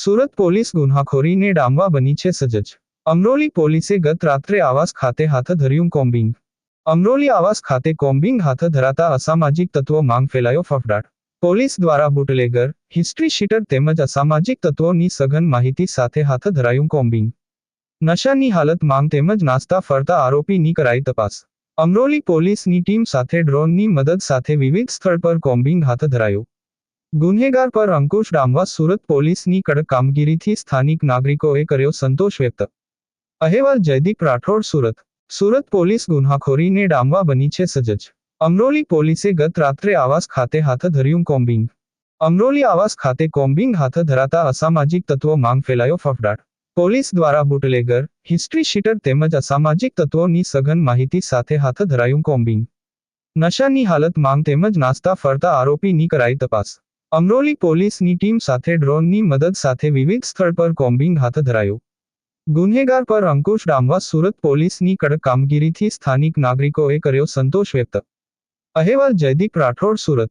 Surat police ગુન્હાખોરીને ડામવા બની છે સજજ. અમરોલી પોલીસે ગત રાત્રે આવાસ ખાતે હાથ ધર્યું કોમ્બિંગ. અમરોલી આવાસ ખાતે કોમ્બિંગ હાથ ધરાતા અસામાજિક તત્વો માંગ ફેલાયો ફફડાટ. પોલીસ દ્વારા બુટલેગર, હિસ્ટ્રી શીટર તેમજ અસામાજિક તત્વોની સઘન માહિતી સાથે હાથ ધરાયું કોમ્બિંગ. નશાની હાલત માંગ તેમજ નાસ્તા ફરતા આરોપીની કરાઈ તપાસ. અમરોલી પોલીસની ટીમ સાથે ડ્રોનની મદદ સાથે વિવિધ સ્થળ પર કોમ્બિંગ હાથ ધરાયું. ગુન્હેગાર પર અંકુશ ડામવા સુરત પોલીસની કડક કામગીરીથી સ્થાનિક નાગરિકોએ કર્યો સંતોષ વ્યક્ત. અહેવાલ જયદીપ રાઠોડ, સુરત. સુરત પોલીસ ગુન્હાખોરીને ડામવા બની છે સજજ. અમરોલી પોલીસે ગત રાત્રે આવાસ ખાતે હાથ ધર્યું કોમ્બિંગ. અમરોલી આવાસ ખાતે કોમ્બિંગ હાથ ધરાતા અસામાજિક તત્વો માંગ ફેલાયો ફફડાટ. પોલીસ દ્વારા બુટલેગર, હિસ્ટ્રી શીટર તેમજ અસામાજિક તત્વોની સઘન માહિતી સાથે હાથ ધરાયું કોમ્બિંગ. નશાની હાલત માંગ તેમજ નાસ્તા ફરતા આરોપીની કરાઈ તપાસ. અમરોલી પોલીસની ટીમ સાથે ડ્રોનની મદદ સાથે વિવિધ સ્થળ પર કોમ્બિંગ હાથ ધરાયું. ગુન્હેગાર પર અંકુશ ડામવા સુરત પોલીસની કડક કામગીરીથી સ્થાનિક નાગરિકોએ કર્યો સંતોષ વ્યક્ત. અહેવાલ જયદીપ રાઠોડ, સુરત.